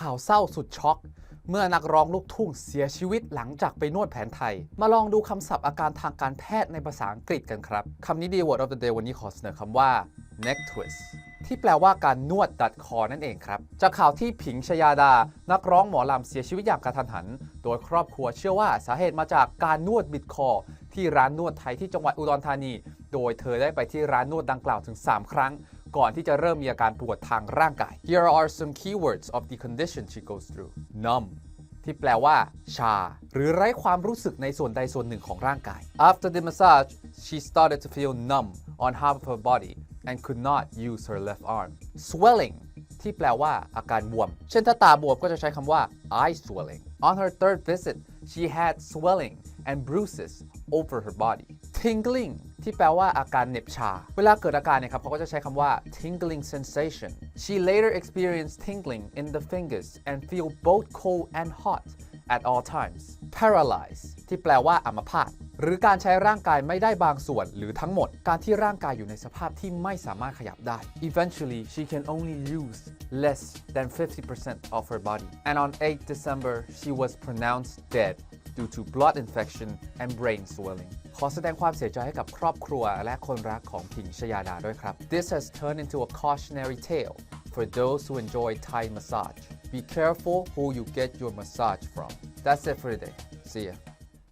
ข่าวเศร้าสุดช็อก เมื่อนักร้องลูกทุ่งเสียชีวิตหลังจากไปนวดแผนไทย มาลองดูคำศัพท์อาการทางการแพทย์ในภาษาอังกฤษกันครับ คำนี้ดี word of the day วันนี้ขอเสนอคำว่า neck twist ที่แปลว่าการนวดดัดคอนั่นเองครับ จากข่าวที่ผิงชยาดา นักร้องหมอลำเสียชีวิตอย่างกระทันหัน โดยครอบครัวเชื่อว่าสาเหตุมาจากการนวดบิดคอ ที่ร้านนวดไทยที่จังหวัดอุดรธานี โดยเธอได้ไปที่ร้านนวดดังกล่าวถึง 3 ครั้ง ก่อนที่จะเริ่มมีอาการปวดทางร่างกาย Here are some keywords of the condition she goes through numb ที่แปลว่า ชา หรือไร้ความรู้สึกในส่วนใดส่วนหนึ่งของร่างกาย After the massage she started to feel numb on half of her body and could not use her left arm swelling ที่แปลว่าอาการบวม เช่นถ้าตาบวมก็จะใช้คำว่า eye swelling On her third visit she had swelling and bruises over her body tingling ที่แปลว่าอาการเหน็บชา เวลาเกิดอาการเนี่ยครับเขาก็จะใช้คำว่า tingling sensation she later experienced tingling in the fingers and feel both cold and hot at all times paralyzed ที่แปลว่าอัมพาตหรือการใช้ร่างกายไม่ได้บางส่วนหรือทั้งหมด การที่ร่างกายอยู่ในสภาพที่ไม่สามารถขยับได้ eventually she can only use less than 50% of her body and on 8 December she was pronounced dead due to blood infection and brain swelling ขอแสดงความเสียใจให้กับครอบครัวและคนรักของผิงชยาดาด้วยครับ This has turned into a cautionary tale for those who enjoy Thai massage. Be careful who you get your massage from. That's it for today. See ya.